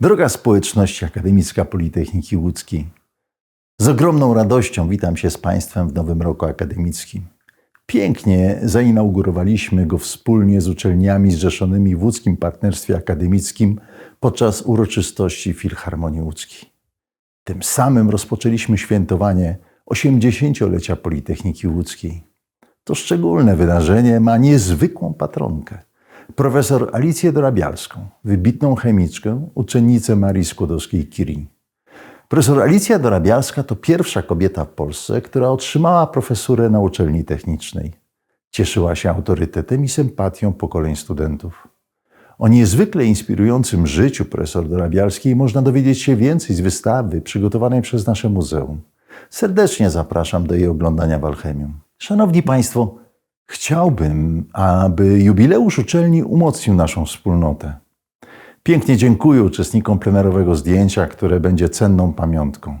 Droga społeczność akademicka Politechniki Łódzkiej, z ogromną radością witam się z Państwem w nowym roku akademickim. Pięknie zainaugurowaliśmy go wspólnie z uczelniami zrzeszonymi w Łódzkim Partnerstwie Akademickim podczas uroczystości Filharmonii Łódzkiej. Tym samym rozpoczęliśmy świętowanie 80-lecia Politechniki Łódzkiej. To szczególne wydarzenie ma niezwykłą patronkę. Profesor Alicję Dorabialską, wybitną chemiczkę, uczennicę Marii Skłodowskiej-Curie. Profesor Alicja Dorabialska to pierwsza kobieta w Polsce, która otrzymała profesurę na uczelni technicznej. Cieszyła się autorytetem i sympatią pokoleń studentów. O niezwykle inspirującym życiu profesor Dorabialskiej można dowiedzieć się więcej z wystawy przygotowanej przez nasze muzeum. Serdecznie zapraszam do jej oglądania w Alchemium. Szanowni Państwo, chciałbym, aby jubileusz uczelni umocnił naszą wspólnotę. Pięknie dziękuję uczestnikom plenerowego zdjęcia, które będzie cenną pamiątką.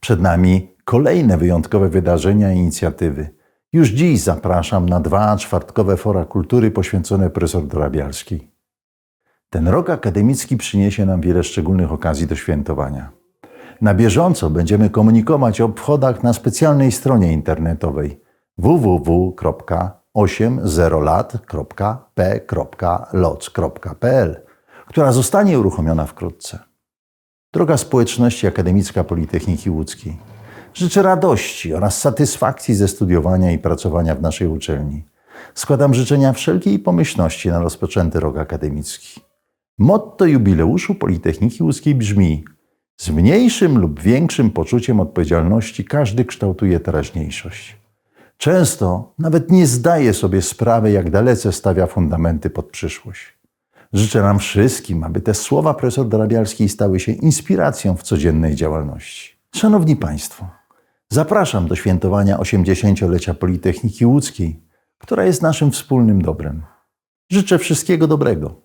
Przed nami kolejne wyjątkowe wydarzenia i inicjatywy. Już dziś zapraszam na dwa czwartkowe fora kultury poświęcone profesor Dorabialskiej. Ten rok akademicki przyniesie nam wiele szczególnych okazji do świętowania. Na bieżąco będziemy komunikować o obchodach na specjalnej stronie internetowej www.80lat.p.loc.pl, która zostanie uruchomiona wkrótce. Droga społeczności akademicka Politechniki Łódzkiej, życzę radości oraz satysfakcji ze studiowania i pracowania w naszej uczelni. Składam życzenia wszelkiej pomyślności na rozpoczęty rok akademicki. Motto jubileuszu Politechniki Łódzkiej brzmi: Z mniejszym lub większym poczuciem odpowiedzialności każdy kształtuje teraźniejszość. Często nawet nie zdaje sobie sprawy, jak dalece stawia fundamenty pod przyszłość. Życzę nam wszystkim, aby te słowa profesor Dorabialskiej stały się inspiracją w codziennej działalności. Szanowni Państwo, zapraszam do świętowania 80-lecia Politechniki Łódzkiej, która jest naszym wspólnym dobrem. Życzę wszystkiego dobrego.